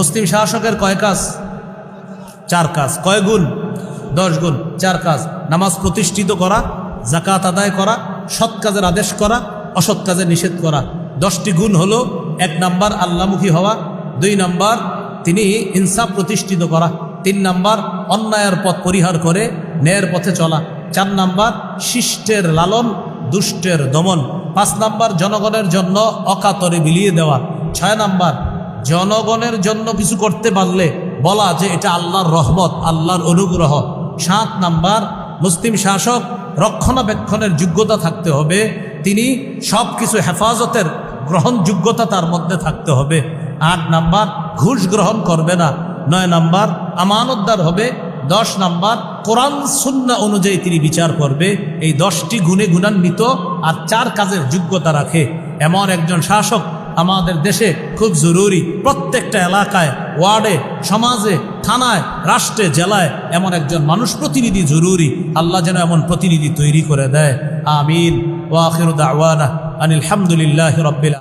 মুসলিম শাসকের কয় কাজ? চার কাজ। কয় গুণ? দশ গুণ। চার কাজ। নামাজ প্রতিষ্ঠিত করা জাকাত আদায় করা, সৎ কাজের আদেশ করা, অসৎ কাজে নিষেধ করা। দশটি গুণ হলো, এক নাম্বার আল্লামুখী হওয়া, দুই নাম্বার তিনি ইনসাফ প্রতিষ্ঠিত করা, তিন নাম্বার অন্যায়ের পথ পরিহার করে ন্যায়ের পথে চলা, চার নাম্বার শিষ্টের লালন, দুষ্টের দমন, পাঁচ নাম্বার জনগণের জন্য অকাতরে বিলিয়ে দেওয়া, ছয় নাম্বার জনগণের জন্য কিছু করতে পারলে বলা যে এটা আল্লাহর রহমত, আল্লাহর অনুগ্রহ। সাত নাম্বার, মুসলিম শাসক রক্ষণাবেক্ষণের যোগ্যতা থাকতে হবে। তিনি সব কিছু হেফাজতের গ্রহণযোগ্যতা তার মধ্যে থাকতে হবে। আট নাম্বার, ঘুষ গ্রহণ করবে না। নয় নাম্বার, আমানতদার হবে। দশ নাম্বার, কোরআন, সুন্না অনুযায়ী তিনি বিচার করবে। এই দশটি গুণে গুণান্বিত আর চার কাজের যোগ্যতা রাখে। এমন একজন শাসক আমাদের দেশে খুব জরুরি প্রত্যেকটা এলাকায়, ওয়ার্ডে, সমাজে, থানায়, রাষ্ট্রে, জেলায় এমন একজন মানুষ প্রতিনিধি জরুরি। আল্লাহ যেন এমন প্রতিনিধি তৈরি করে দেয়। আমিন। ওয়াখির দাওয়ানা আনিল হামদুলিল্লাহ রব্বিল